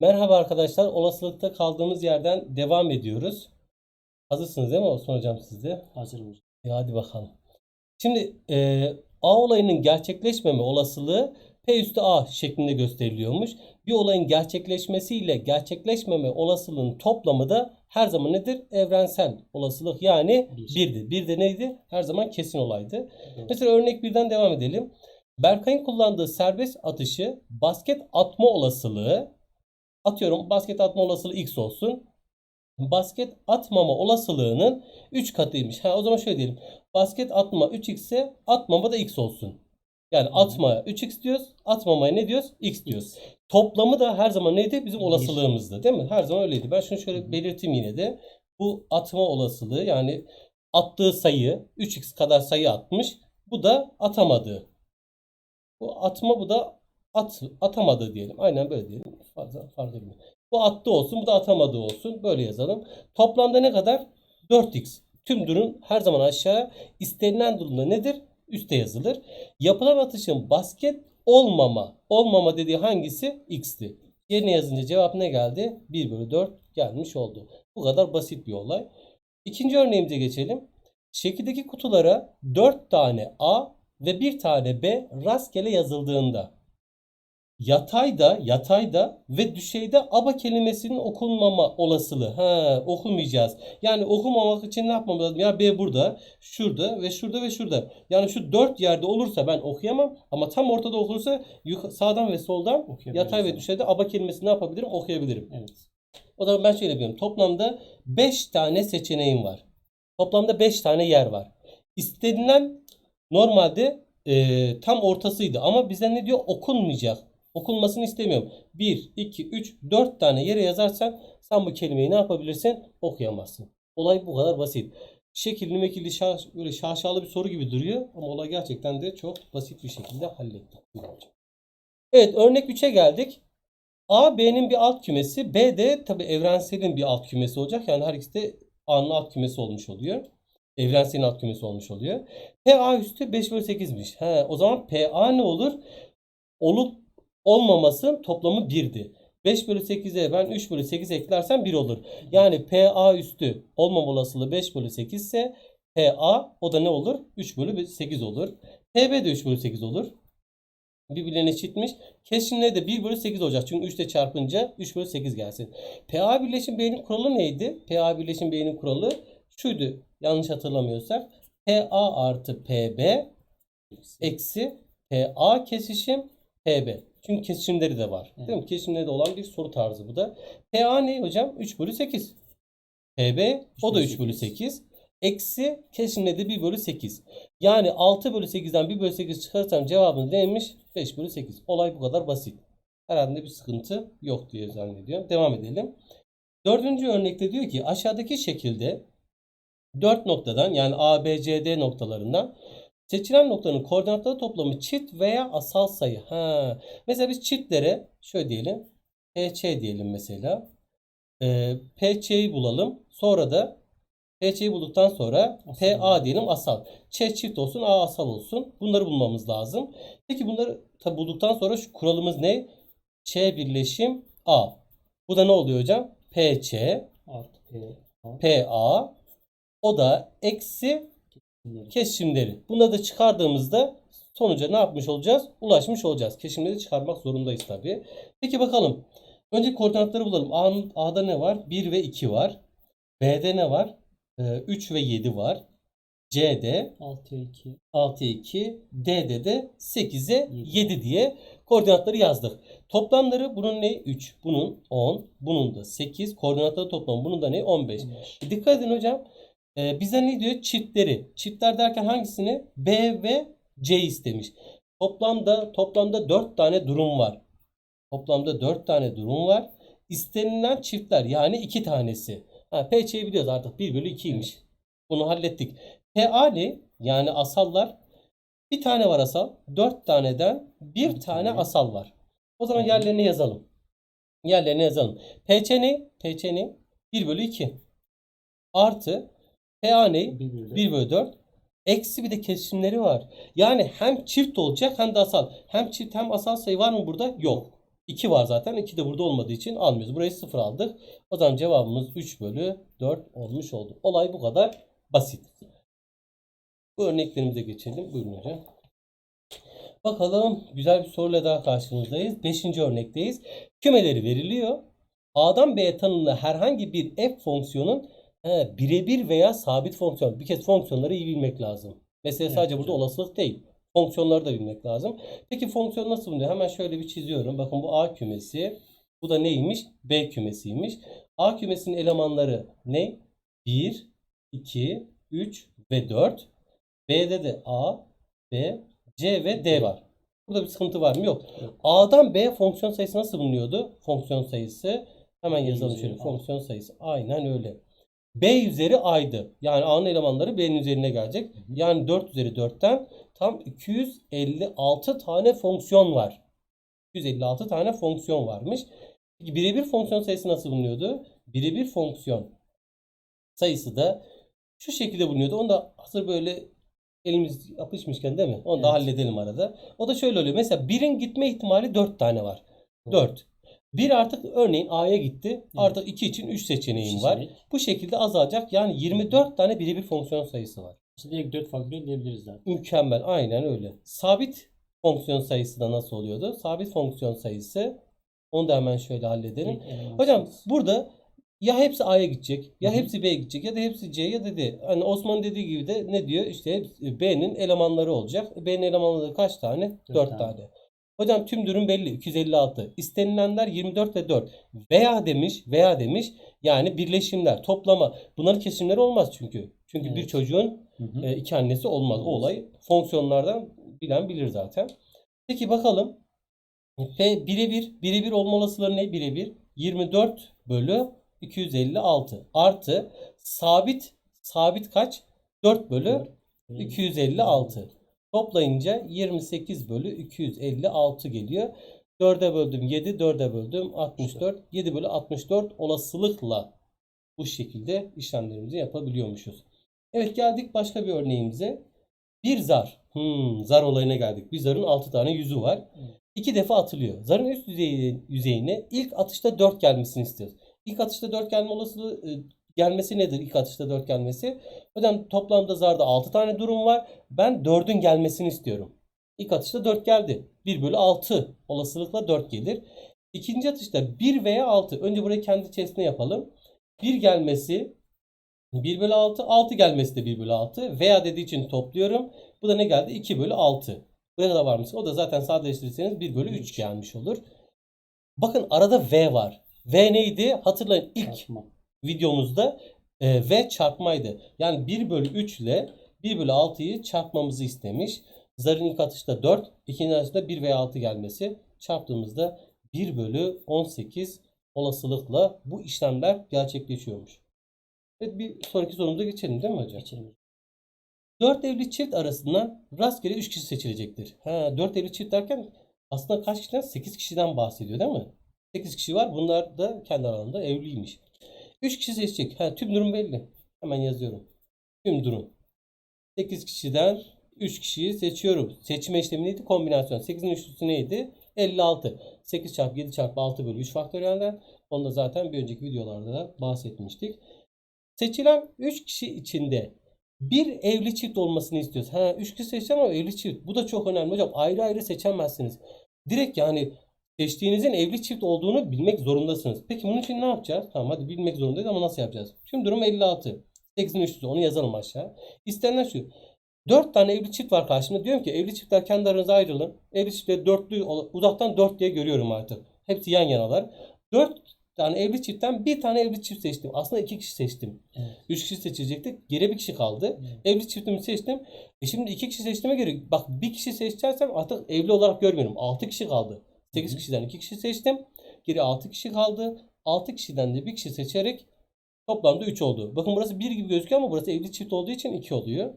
Merhaba arkadaşlar. Olasılıkta kaldığımız yerden devam ediyoruz. Hazırsınız değil mi Osman Hocam siz de? Hazırım hocam. E hadi bakalım. Şimdi e, A olayının gerçekleşmeme olasılığı P üstü A şeklinde gösteriliyormuş. Bir olayın gerçekleşmesiyle gerçekleşmeme olasılığın toplamı da her zaman nedir? Evrensel olasılık yani Bir. birdi. Bir de neydi? Her zaman kesin olaydı. Evet. Mesela örnek birden devam edelim. Berkay'ın kullandığı serbest atışı basket atma olasılığı atıyorum basket atma olasılığı x olsun. Basket atmama olasılığının 3 katıymış. Ha, o zaman şöyle diyelim. Basket atma 3x ise atmama da x olsun. Yani atmaya 3x diyoruz. Atmamaya ne diyoruz? x diyoruz. Toplamı da her zaman neydi? Bizim olasılığımızdı değil mi? Her zaman öyleydi. Ben şunu şöyle belirteyim yine de. Bu atma olasılığı yani attığı sayı 3x kadar sayı atmış. Bu da atamadığı. Bu atma bu da at, atamadı diyelim. Aynen böyle diyelim. Fazla fark etmiyor. Bu attı olsun bu da atamadığı olsun. Böyle yazalım. Toplamda ne kadar? 4x. Tüm durum her zaman aşağı. İstenilen durumda nedir? Üste yazılır. Yapılan atışın basket olmama. Olmama dediği hangisi? X'ti. Yerine yazınca cevap ne geldi? 1 bölü 4 gelmiş oldu. Bu kadar basit bir olay. İkinci örneğimize geçelim. Şekildeki kutulara 4 tane A ve 1 tane B rastgele yazıldığında yatayda yatayda ve düşeyde aba kelimesinin okunmama olasılığı. Ha, okumayacağız. Yani okumamak için ne yapmamız lazım? Ya B burada, şurada ve şurada ve şurada. Yani şu dört yerde olursa ben okuyamam ama tam ortada okursa sağdan ve soldan yatay ve düşeyde aba kelimesini ne yapabilirim? Okuyabilirim. Evet. O zaman ben şöyle yapıyorum. Toplamda 5 tane seçeneğim var. Toplamda 5 tane yer var. İstenilen normalde e, tam ortasıydı ama bize ne diyor? Okunmayacak. Okunmasını istemiyorum. 1, 2, 3, 4 tane yere yazarsan sen bu kelimeyi ne yapabilirsin? Okuyamazsın. Olay bu kadar basit. Şekilli mekilli şaş, böyle şaşalı bir soru gibi duruyor ama olay gerçekten de çok basit bir şekilde hallettik. Evet örnek 3'e geldik. A B'nin bir alt kümesi. B de tabi evrenselin bir alt kümesi olacak. Yani her ikisi de A'nın alt kümesi olmuş oluyor. Evrenselin alt kümesi olmuş oluyor. PA üstü 5 bölü 8'miş. He, o zaman PA ne olur? Olup olmaması toplamı 1'di. 5 bölü 8'e ben 3 bölü 8 eklersem 1 olur. Yani PA üstü olmama olasılığı 5 bölü 8 ise PA o da ne olur? 3 bölü 8 olur. PB de 3 bölü 8 olur. Birbirlerine eşitmiş. Kesinlikle de 1 bölü 8 olacak. Çünkü 3 ile çarpınca 3 bölü 8 gelsin. PA birleşim B'nin kuralı neydi? PA birleşim B'nin kuralı şuydu. Yanlış hatırlamıyorsak. PA artı PB eksi PA kesişim PB. Çünkü kesişimleri de var. Değil mi? Kesişimleri de olan bir soru tarzı bu da. PA ne hocam? 3 bölü 8. PB o da 3 bölü 8. Eksi kesişimleri de 1 bölü 8. Yani 6 bölü 8'den 1 bölü 8 çıkarırsam cevabımız neymiş? 5 bölü 8. Olay bu kadar basit. Herhalde bir sıkıntı yok diye zannediyorum. Devam edelim. Dördüncü örnekte diyor ki aşağıdaki şekilde 4 noktadan yani A, B, C, D noktalarından seçilen noktanın koordinatları toplamı çift veya asal sayı. Ha. Mesela biz çiftlere şöyle diyelim. PC diyelim mesela. Ee, PC'yi bulalım. Sonra da PC'yi bulduktan sonra Asal. PA diyelim asal. Ç çift olsun, A asal olsun. Bunları bulmamız lazım. Peki bunları tabi bulduktan sonra şu kuralımız ne? Ç birleşim A. Bu da ne oluyor hocam? PC, Artı P. PA o da eksi kesişimleri. Bunları da çıkardığımızda sonuca ne yapmış olacağız? Ulaşmış olacağız. Kesişimleri çıkarmak zorundayız tabi. Peki bakalım. Önce koordinatları bulalım. A'nın, A'da ne var? 1 ve 2 var. B'de ne var? Ee, 3 ve 7 var. C'de 6'ya 2. 6'ya 2, D'de de 8'e Yedi. 7 diye koordinatları yazdık. Toplamları bunun ne? 3, bunun 10, bunun da 8. Koordinatları toplamı bunun da ne? 15. 15. E, Dikkat edin hocam. Ee, bize ne diyor? Çiftleri. Çiftler derken hangisini? B ve C istemiş. Toplamda toplamda 4 tane durum var. Toplamda 4 tane durum var. İstenilen çiftler yani 2 tanesi. Ha, PC'yi biliyoruz artık 1 bölü 2'ymiş. Bunu hallettik. Ne? Yani asallar. Bir tane var asal. 4 taneden bir tane asal var. O zaman yerlerini yazalım. Yerlerini yazalım. PC ne? PC ne? 1 bölü 2. Artı PA ne? 1 bölü 1 bölü 4. Eksi bir de kesişimleri var. Yani hem çift olacak hem de asal. Hem çift hem asal sayı var mı burada? Yok. 2 var zaten. 2 de burada olmadığı için almıyoruz. Burayı 0 aldık. O zaman cevabımız 3 bölü 4 olmuş oldu. Olay bu kadar basit. Bu örneklerimize geçelim. Buyurun hocam. Bakalım güzel bir soruyla daha karşınızdayız. Beşinci örnekteyiz. Kümeleri veriliyor. A'dan B'ye tanımlı herhangi bir f fonksiyonun he, birebir veya sabit fonksiyon. Bir kez fonksiyonları iyi bilmek lazım. Mesela Evet, sadece burada hocam. olasılık değil. Fonksiyonları da bilmek lazım. Peki fonksiyon nasıl bulunuyor? Hemen şöyle bir çiziyorum. Bakın bu A kümesi. Bu da neymiş? B kümesiymiş. A kümesinin elemanları ne? 1, 2, 3 ve 4. B'de de A, B, C ve D var. Burada bir sıkıntı var mı? Yok. A'dan B fonksiyon sayısı nasıl bulunuyordu? Fonksiyon sayısı. Hemen yazalım şöyle. A. Fonksiyon sayısı. Aynen öyle. B üzeri A'ydı. Yani A'nın elemanları B'nin üzerine gelecek. Yani 4 üzeri 4'ten tam 256 tane fonksiyon var. 256 tane fonksiyon varmış. Peki birebir fonksiyon sayısı nasıl bulunuyordu? Birebir fonksiyon sayısı da şu şekilde bulunuyordu. Onu da hazır böyle elimiz yapışmışken değil mi? Onu da Evet. halledelim arada. O da şöyle oluyor. Mesela birin gitme ihtimali 4 tane var. 4. Bir artık örneğin A'ya gitti. Artık 2 için 3 seçeneğim var. Seçenek. Bu şekilde azalacak. Yani 24 tane birebir fonksiyon sayısı var. İşte direkt 4 faktöriyel diyebiliriz zaten. Mükemmel. Aynen öyle. Sabit fonksiyon sayısı da nasıl oluyordu? Sabit fonksiyon sayısı onu da hemen şöyle halledelim. Eleman Hocam sayısı. burada ya hepsi A'ya gidecek, ya hepsi B'ye gidecek ya da hepsi C ya da D. Hani Osman dediği gibi de ne diyor? İşte B'nin elemanları olacak. B'nin elemanları kaç tane? Dört 4 tane. tane. Hocam tüm durum belli. 256. İstenilenler 24 ve 4. Veya demiş, veya demiş. Yani birleşimler, toplama. Bunların kesimleri olmaz çünkü. Çünkü bir Evet. çocuğun Hı hı. e, iki annesi olmaz. O olay fonksiyonlardan bilen bilir zaten. Peki bakalım. P birebir birebir olma olasılığı ne birebir? 24 bölü 256 artı sabit sabit kaç? 4 bölü Dört. 256. Toplayınca 28 bölü 256 geliyor. 4'e böldüm 7, 4'e böldüm 64. 7 bölü 64 olasılıkla bu şekilde işlemlerimizi yapabiliyormuşuz. Evet geldik başka bir örneğimize. Bir zar. Hmm, zar olayına geldik. Bir zarın 6 tane yüzü var. İki defa atılıyor. Zarın üst yüzeyi, yüzeyine ilk atışta 4 gelmesini istiyoruz. İlk atışta 4 gelme olasılığı e, gelmesi nedir? İlk atışta 4 gelmesi. Hocam toplamda zarda 6 tane durum var. Ben 4'ün gelmesini istiyorum. İlk atışta 4 geldi. 1 bölü 6 olasılıkla 4 gelir. İkinci atışta 1 veya 6. Önce burayı kendi içerisinde yapalım. 1 gelmesi 1 bölü 6. 6 gelmesi de 1 bölü 6. Veya dediği için topluyorum. Bu da ne geldi? 2 bölü 6. Buraya da varmış. O da zaten sadeleştirirseniz 1 bölü 3 gelmiş olur. Bakın arada V var. V neydi? Hatırlayın ilk Çarpma. Videomuzda e, V çarpmaydı. Yani 1 bölü 3 ile 1 bölü 6'yı çarpmamızı istemiş. Zarın ilk atışta 4, ikinci atışta 1 veya 6 gelmesi. Çarptığımızda 1 bölü 18 olasılıkla bu işlemler gerçekleşiyormuş. Evet bir sonraki sorumuza geçelim değil mi hocam? Geçelim. 4 evli çift arasından rastgele 3 kişi seçilecektir. Ha, 4 evli çift derken aslında kaç kişiden? 8 kişiden bahsediyor değil mi? 8 kişi var. Bunlar da kendi aralarında evliymiş. 3 kişi seçecek. Ha, tüm durum belli. Hemen yazıyorum. Tüm durum. 8 kişiden 3 kişiyi seçiyorum. Seçme işlemi neydi? Kombinasyon. 8'in üçlüsü neydi? 56. 8 çarpı 7 çarpı 6 bölü 3 faktöriyelden. Onu da zaten bir önceki videolarda da bahsetmiştik. Seçilen 3 kişi içinde bir evli çift olmasını istiyoruz. Ha 3 kişi seçeceğim ama evli çift. Bu da çok önemli hocam. Ayrı ayrı seçemezsiniz. Direkt yani seçtiğinizin evli çift olduğunu bilmek zorundasınız. Peki bunun için ne yapacağız? Tamam hadi bilmek zorundayız ama nasıl yapacağız? Tüm durum 56. 8'in üçlüsü onu yazalım aşağı. İstenilen şu. 4 tane evli çift var karşımda. Diyorum ki evli çiftler kendi aranızda ayrılın. Evli çiftleri dörtlü uzaktan 4 diye görüyorum artık. Hepsi yan yanalar. 4 tane evli çiftten bir tane evli çift seçtim. Aslında 2 kişi seçtim. Evet. 3 kişi seçecektik. Geri bir kişi kaldı. Evet. Evli çiftimi seçtim. E şimdi 2 kişi seçtiğime göre bak bir kişi seçeceksem artık evli olarak görmüyorum. 6 kişi kaldı. 8 Hı hı. kişiden 2 kişi seçtim. Geri 6 kişi kaldı. 6 kişiden de bir kişi seçerek toplamda 3 oldu. Bakın burası 1 gibi gözüküyor ama burası evli çift olduğu için 2 oluyor.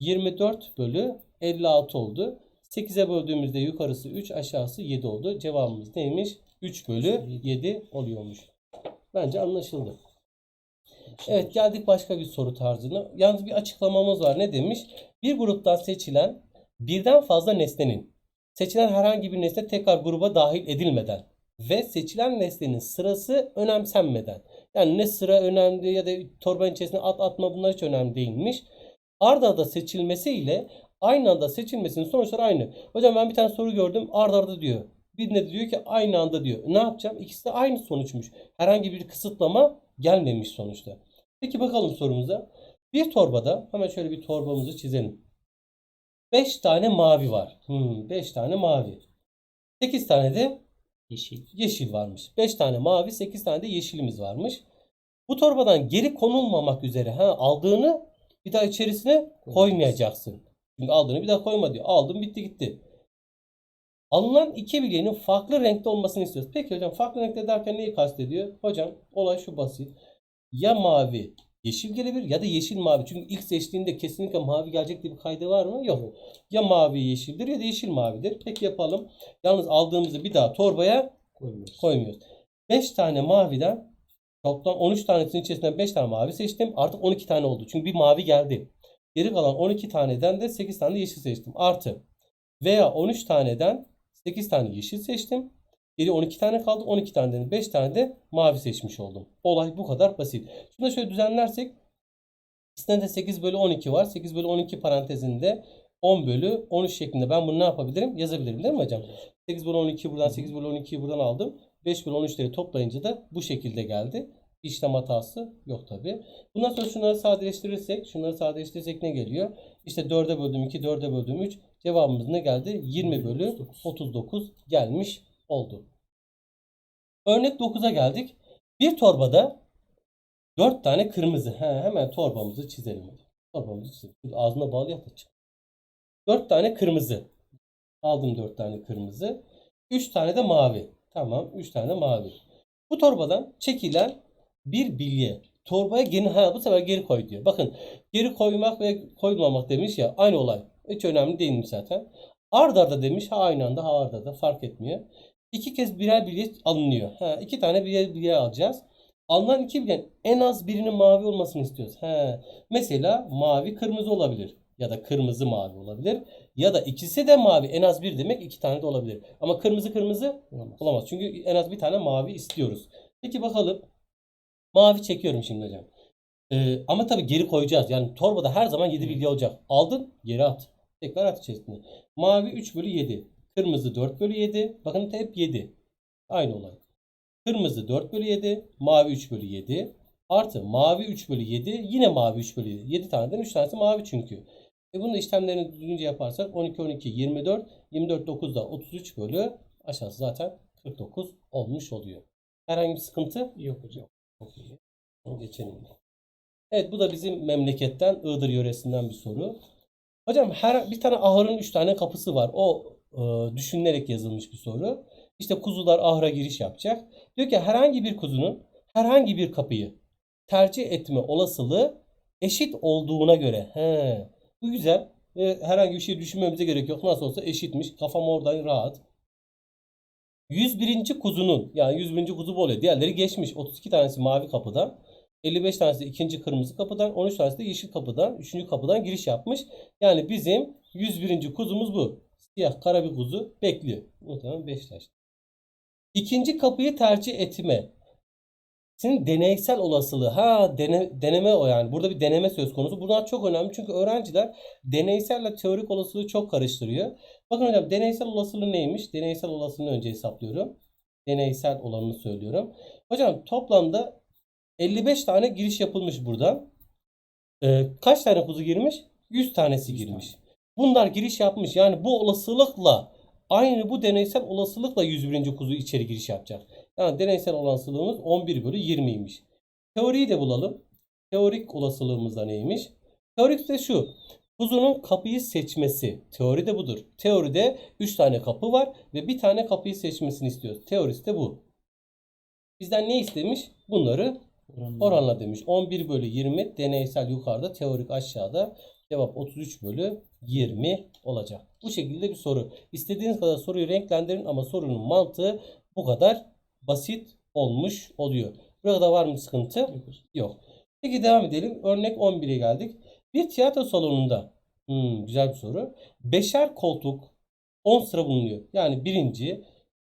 24 bölü 56 oldu. 8'e böldüğümüzde yukarısı 3 aşağısı 7 oldu. Cevabımız neymiş? 3 bölü 7 oluyormuş. Bence anlaşıldı. Evet geldik başka bir soru tarzına. Yalnız bir açıklamamız var. Ne demiş? Bir gruptan seçilen birden fazla nesnenin seçilen herhangi bir nesne tekrar gruba dahil edilmeden ve seçilen nesnenin sırası önemsenmeden. Yani ne sıra önemli ya da torbanın içerisine at atma bunlar hiç önemli değilmiş. Arda arda seçilmesi ile aynı anda seçilmesinin sonuçları aynı. Hocam ben bir tane soru gördüm arda arda diyor. Bir de diyor ki aynı anda diyor. Ne yapacağım? İkisi de aynı sonuçmuş. Herhangi bir kısıtlama gelmemiş sonuçta. Peki bakalım sorumuza. Bir torbada hemen şöyle bir torbamızı çizelim. 5 tane mavi var. 5 tane mavi. 8 tane de Yeşil. yeşil varmış. 5 tane mavi, 8 tane de yeşilimiz varmış. Bu torbadan geri konulmamak üzere ha, aldığını bir daha içerisine koymayacaksın. Çünkü aldığını bir daha koyma diyor. Aldım bitti gitti. Alınan iki bilyenin farklı renkte olmasını istiyoruz. Peki hocam farklı renkte derken neyi kastediyor? Hocam olay şu basit. Ya mavi yeşil gelebilir ya da yeşil mavi. Çünkü ilk seçtiğinde kesinlikle mavi gelecek diye bir kaydı var mı? Yok. Ya mavi yeşildir ya da yeşil mavidir. Peki yapalım. Yalnız aldığımızı bir daha torbaya Koymuyoruz. koymuyoruz. 5 tane maviden toplam 13 tanesinin içerisinden 5 tane mavi seçtim. Artık 12 tane oldu. Çünkü bir mavi geldi. Geri kalan 12 taneden de 8 tane yeşil seçtim. Artı veya 13 taneden 8 tane yeşil seçtim. Geri 12 tane kaldı. 12 taneden 5 tane de mavi seçmiş oldum. Olay bu kadar basit. Şunu da şöyle düzenlersek İkisinde de 8 bölü 12 var. 8 bölü 12 parantezinde 10 bölü 13 şeklinde ben bunu ne yapabilirim? Yazabilirim değil mi hocam? 8 bölü 12 buradan 8 bölü 12'yi buradan aldım. 5 bölü 13'leri toplayınca da bu şekilde geldi. İşlem hatası yok tabi. Bundan sonra şunları sadeleştirirsek, şunları sadeleştirirsek ne geliyor? İşte 4'e böldüm 2, 4'e böldüm 3. Cevabımız ne geldi? 20 bölü 39 gelmiş oldu. Örnek 9'a geldik. Bir torbada 4 tane kırmızı. He, hemen torbamızı çizelim. Torbamızı çizelim. Ağzına bağlı yap da çık. 4 tane kırmızı. Aldım 4 tane kırmızı. 3 tane de mavi. Tamam 3 tane mavi. Bu torbadan çekilen bir bilye. Torbaya geri, ha, bu sefer geri koy diyor. Bakın geri koymak ve koymamak demiş ya aynı olay. Hiç önemli değilmiş zaten. Ard arda demiş ha aynı anda ha ard arda fark etmiyor. İki kez birer bilye alınıyor. Ha, iki tane birer bilye alacağız. Alınan iki bilyenin en az birinin mavi olmasını istiyoruz. He. Mesela mavi kırmızı olabilir. Ya da kırmızı mavi olabilir. Ya da ikisi de mavi. En az bir demek iki tane de olabilir. Ama kırmızı kırmızı Olamaz. olamaz. Çünkü en az bir tane mavi istiyoruz. Peki bakalım. Mavi çekiyorum şimdi hocam. Ee, ama tabii geri koyacağız. Yani torbada her zaman 7 bilye olacak. Aldın geri at. Tekrar at içerisine. Mavi 3 bölü 7. Kırmızı 4 bölü 7. Bakın hep 7. Aynı olay. Kırmızı 4 bölü 7. Mavi 3 bölü 7. Artı mavi 3 bölü 7. Yine mavi 3 bölü 7. 7 taneden 3 tanesi mavi çünkü. E bunun işlemlerini düzgünce yaparsak 12, 12, 24. 24, 9 da 33 bölü aşağısı zaten 49 olmuş oluyor. Herhangi bir sıkıntı Yok hocam. çok iyi. Geçelim. Evet bu da bizim memleketten Iğdır yöresinden bir soru. Hocam her bir tane ahırın 3 tane kapısı var. O düşünülerek yazılmış bir soru. İşte kuzular ahıra giriş yapacak. Diyor ki herhangi bir kuzunun herhangi bir kapıyı tercih etme olasılığı eşit olduğuna göre. He, bu güzel. E, herhangi bir şey düşünmemize gerek yok. Nasıl olsa eşitmiş. Kafam oradan rahat. 101. kuzunun yani 101. kuzu bu oluyor. Diğerleri geçmiş. 32 tanesi mavi kapıdan. 55 tanesi ikinci kırmızı kapıdan. 13 tanesi de yeşil kapıdan. 3. kapıdan giriş yapmış. Yani bizim 101. kuzumuz bu. Siyah kara bir kuzu bekliyor. Muhtemelen Beşiktaş. İkinci kapıyı tercih etme. Senin deneysel olasılığı. Ha dene, deneme o yani. Burada bir deneme söz konusu. Bunlar çok önemli. Çünkü öğrenciler deneyselle teorik olasılığı çok karıştırıyor. Bakın hocam deneysel olasılığı neymiş? Deneysel olasılığını önce hesaplıyorum. Deneysel olanını söylüyorum. Hocam toplamda 55 tane giriş yapılmış buradan. Ee, kaç tane kuzu girmiş? 100 tanesi 100 girmiş. Bunlar giriş yapmış. Yani bu olasılıkla aynı bu deneysel olasılıkla 101. kuzu içeri giriş yapacak. Yani deneysel olasılığımız 11 bölü 20'ymiş. Teoriyi de bulalım. Teorik olasılığımız da neymiş? Teorik de şu. Kuzunun kapıyı seçmesi. Teori de budur. Teoride 3 tane kapı var ve bir tane kapıyı seçmesini istiyoruz. Teorisi de bu. Bizden ne istemiş? Bunları Oranla. oranla demiş. 11 bölü 20 deneysel yukarıda, teorik aşağıda. Cevap 33 bölü 20 olacak. Bu şekilde bir soru. İstediğiniz kadar soruyu renklendirin ama sorunun mantığı bu kadar basit olmuş oluyor. Burada var mı sıkıntı? Yok. Peki devam edelim. Örnek 11'e geldik. Bir tiyatro salonunda hmm, güzel bir soru. Beşer koltuk 10 sıra bulunuyor. Yani birinci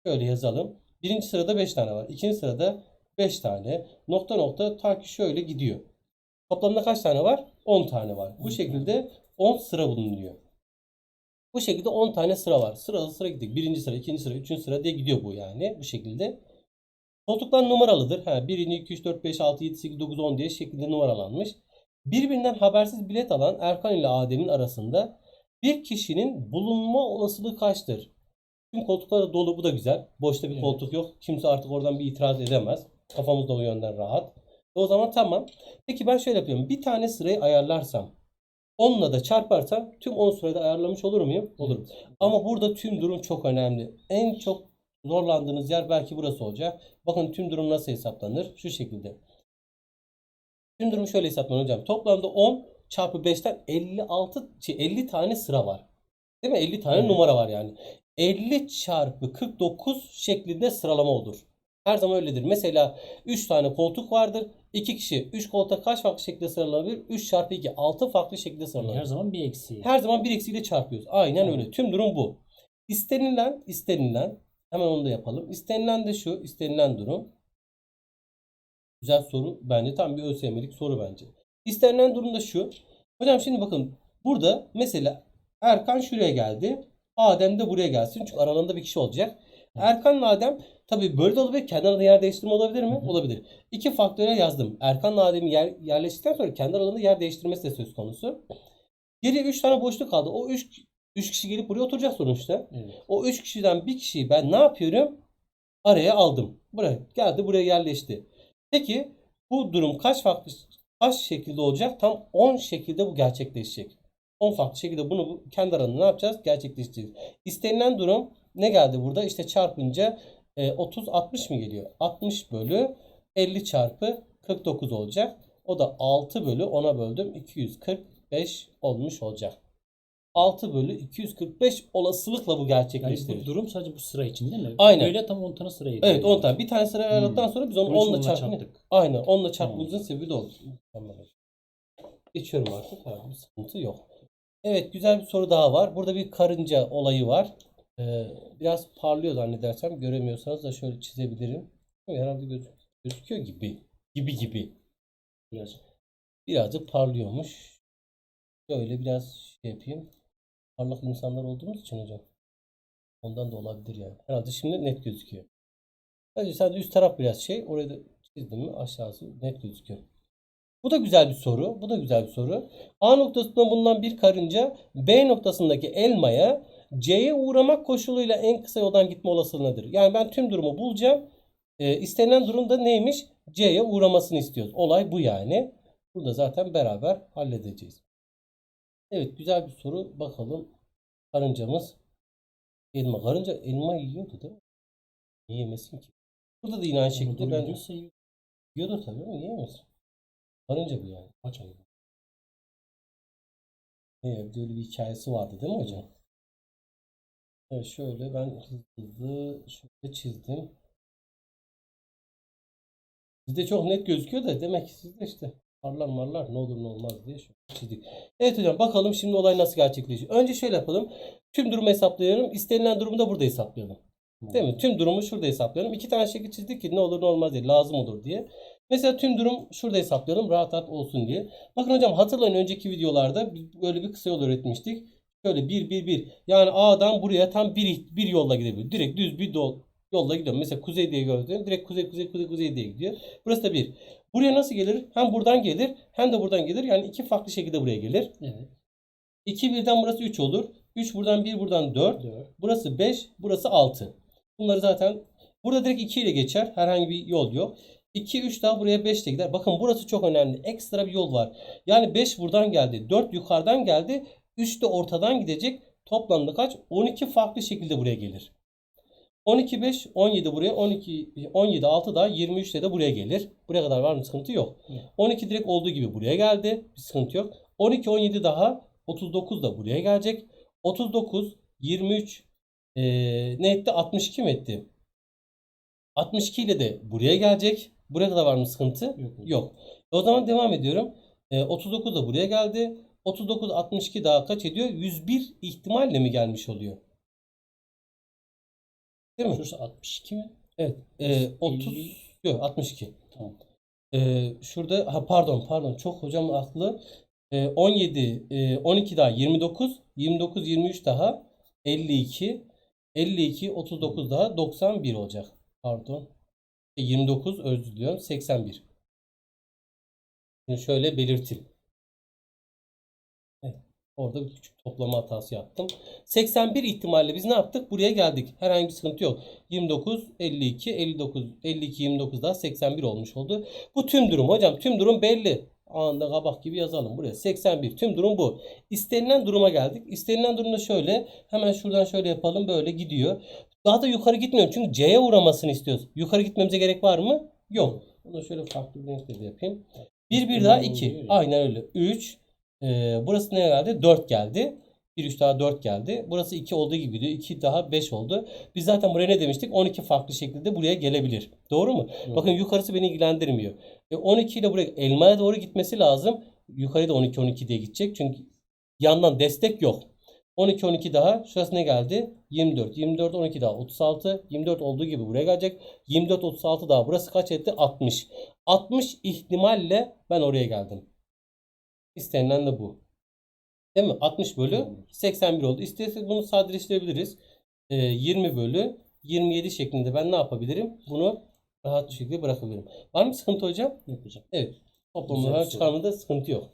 şöyle yazalım. Birinci sırada 5 tane var. İkinci sırada 5 tane. Nokta nokta ta ki şöyle gidiyor. Toplamda kaç tane var? 10 tane var. Bu şekilde 10 sıra bulunuyor. Bu şekilde 10 tane sıra var. Sıralı sıra gidiyor. Birinci sıra, ikinci sıra, üçüncü sıra diye gidiyor bu yani. Bu şekilde. Koltuklar numaralıdır. Ha, 1, 2, 3, 4, 5, 6, 7, 8, 9, 10 diye şekilde numaralanmış. Birbirinden habersiz bilet alan Erkan ile Adem'in arasında bir kişinin bulunma olasılığı kaçtır? Tüm koltuklar dolu bu da güzel. Boşta bir Evet. koltuk yok. Kimse artık oradan bir itiraz edemez. Kafamız da o yönden rahat. O zaman tamam. Peki ben şöyle yapıyorum. Bir tane sırayı ayarlarsam onunla da çarparsam tüm 10 sırayı da ayarlamış olur muyum? Olurum. Ama burada tüm durum çok önemli. En çok zorlandığınız yer belki burası olacak. Bakın tüm durum nasıl hesaplanır? Şu şekilde. Tüm durum şöyle hesaplanır hocam. Toplamda 10 çarpı 5'ten 56 şey 50 tane sıra var. Değil mi? 50 tane Evet. numara var yani. 50 çarpı 49 şeklinde sıralama olur. Her zaman öyledir. Mesela 3 tane koltuk vardır. 2 kişi 3 koltuğa kaç farklı şekilde sıralanabilir? 3 çarpı 2 6 farklı şekilde Yani sıralanabilir. her zaman bir eksiği. Her zaman bir eksiğiyle çarpıyoruz. Aynen Evet. öyle. Tüm durum bu. İstenilen, istenilen hemen onu da yapalım. İstenilen de şu, istenilen durum. Güzel soru. Bence tam bir ÖSYM'lik soru bence. İstenilen durum da şu. Hocam şimdi bakın burada mesela Erkan şuraya geldi. Adem de buraya gelsin. Çünkü aralarında bir kişi olacak. Erkan'la Adem tabii böyle de olabilir. Kendi aralarında yer değiştirme olabilir mi? Olabilir. İki faktöre yazdım. Erkan'la Adem'i yer, yerleştikten sonra kendi aralarında yer değiştirmesi de söz konusu. Geriye 3 tane boşluk kaldı. O 3 3 kişi gelip buraya oturacak sonuçta. Evet. O 3 kişiden bir kişiyi ben ne yapıyorum? Araya aldım. Buraya geldi, buraya yerleşti. Peki bu durum kaç farklı kaç şekilde olacak? Tam 10 şekilde bu gerçekleşecek. 10 farklı şekilde bunu bu- kendi aranında ne yapacağız? Gerçekleştireceğiz. İstenilen durum ne geldi burada? İşte çarpınca e, 30 60 mı geliyor? 60 bölü 50 çarpı 49 olacak. O da 6 bölü 10'a böldüm. 245 olmuş olacak. 6 bölü 245 olasılıkla bu Yani gerçekleştirir. bu durum sadece bu sıra için değil mi? Aynen. Böyle tam 10 tane sıra Evet 10 tane. Bir tane sıra ayarladıktan Hmm. sonra biz onu Onun için 10'la onunla çarptık. çarptık. Aynen 10'la çarpmamızın sebebi de oldu. Tamam. Geçiyorum artık. Abi, bir sıkıntı yok. Evet güzel bir soru daha var. Burada bir karınca olayı var. Ee, biraz parlıyor zannedersem. Göremiyorsanız da şöyle çizebilirim. Herhalde göz, gözüküyor gibi. Gibi gibi. Biraz. Birazcık parlıyormuş. Şöyle biraz şey yapayım. Parlak insanlar olduğumuz için hocam. Ondan da olabilir yani. Herhalde şimdi net gözüküyor. Sadece sadece üst taraf biraz şey. Orayı da çizdim mi aşağısı net gözüküyor. Bu da güzel bir soru. Bu da güzel bir soru. A noktasında bulunan bir karınca B noktasındaki elmaya C'ye uğramak koşuluyla en kısa yoldan gitme olasılığı nedir? Yani ben tüm durumu bulacağım. Ee, istenilen durumda neymiş? C'ye uğramasını istiyoruz. Olay bu yani. Burada zaten beraber halledeceğiz. Evet güzel bir soru. Bakalım. Karıncamız elma. Karınca elma yiyordu değil mi? Niye yemesin ki? Burada da yine aynı şekilde ben yiyordur tabii ama yiyemez. Karınca bu yani. Aç ayı. Evet, böyle bir hikayesi vardı değil mi hocam? Evet, şöyle ben hızlı hızlı şöyle çizdim. Sizde çok net gözüküyor da demek ki sizde işte parlar marlar ne olur ne olmaz diye şöyle çizdik. Evet hocam bakalım şimdi olay nasıl gerçekleşiyor. Önce şöyle yapalım. Tüm durumu hesaplayalım. İstenilen durumu da burada hesaplayalım. Değil mi? Tüm durumu şurada hesaplayalım. İki tane şekil çizdik ki ne olur ne olmaz diye lazım olur diye. Mesela tüm durum şurada hesaplayalım rahat rahat olsun diye. Bakın hocam hatırlayın önceki videolarda böyle bir kısa yol öğretmiştik. Şöyle 1 1 1. Yani A'dan buraya tam bir bir yolla gidebiliyor. Direkt düz bir dol, yolla gidiyor. Mesela kuzey diye gördüm. Direkt kuzey kuzey kuzey kuzey diye gidiyor. Burası da 1. Buraya nasıl gelir? Hem buradan gelir hem de buradan gelir. Yani iki farklı şekilde buraya gelir. Evet. 2 birden burası 3 olur. 3 buradan 1 buradan 4. 4. Burası 5, burası 6. Bunları zaten burada direkt 2 ile geçer. Herhangi bir yol yok. 2, 3 daha buraya 5 ile gider. Bakın burası çok önemli. Ekstra bir yol var. Yani 5 buradan geldi. 4 yukarıdan geldi. 3 de ortadan gidecek. Toplamda kaç? 12 farklı şekilde buraya gelir. 12, 5, 17 buraya. 12, 17, 6 daha 23 de buraya gelir. Buraya kadar var mı? Sıkıntı yok. Yok. 12 direkt olduğu gibi buraya geldi. Bir sıkıntı yok. 12, 17 daha 39 da buraya gelecek. 39, 23 eee ne etti? 62 mi etti? 62 ile de buraya gelecek. Buraya kadar var mı sıkıntı? Yok. Yok. O zaman devam ediyorum. Eee, 39 da buraya geldi. 39, 62 daha kaç ediyor? 101 ihtimalle mi gelmiş oluyor? Değil mi? Şurası 62 mi? Evet. E, 30 50. yok 62. Tamam. E, şurada ha pardon pardon çok hocam aklı. E, 17 e, 12 daha 29 29 23 daha 52 52 39 daha 91 olacak. Pardon. E, 29 özür diliyorum 81. Şimdi şöyle belirteyim. Orada bir küçük toplama hatası yaptım. 81 ihtimalle biz ne yaptık? Buraya geldik. Herhangi bir sıkıntı yok. 29, 52, 59, 52, 29 daha 81 olmuş oldu. Bu tüm durum hocam. Tüm durum belli. Anında kabak gibi yazalım buraya. 81. Tüm durum bu. İstenilen duruma geldik. İstenilen durumda şöyle. Hemen şuradan şöyle yapalım. Böyle gidiyor. Daha da yukarı gitmiyorum. Çünkü C'ye uğramasını istiyoruz. Yukarı gitmemize gerek var mı? Yok. Bunu şöyle farklı bir renkle de yapayım. 1 1 daha 2. Aynen öyle. 3. burası ne geldi? 4 geldi. 1 3 daha 4 geldi. Burası 2 olduğu gibi gidiyor. 2 daha 5 oldu. Biz zaten buraya ne demiştik? 12 farklı şekilde buraya gelebilir. Doğru mu? Doğru. Bakın yukarısı beni ilgilendirmiyor. E 12 ile buraya elmaya doğru gitmesi lazım. Yukarıya da 12 12 diye gidecek. Çünkü yandan destek yok. 12 12 daha. Şurası ne geldi? 24. 24 12 daha 36. 24 olduğu gibi buraya gelecek. 24 36 daha. Burası kaç etti? 60. 60 ihtimalle ben oraya geldim. İstenilen de bu. Değil mi? 60 bölü 81 oldu. İsterseniz bunu sadeleştirebiliriz. Ee, 20 bölü 27 şeklinde ben ne yapabilirim? Bunu rahat bir şekilde bırakabilirim. Var mı sıkıntı hocam? Yok hocam. Evet. Soru. çıkarmada sıkıntı yok.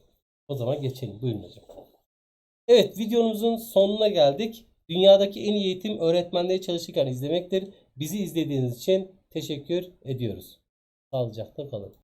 O zaman geçelim. Buyurun hocam. Evet videomuzun sonuna geldik. Dünyadaki en iyi eğitim öğretmenleri çalışırken izlemektir. Bizi izlediğiniz için teşekkür ediyoruz. Sağlıcakla kalın.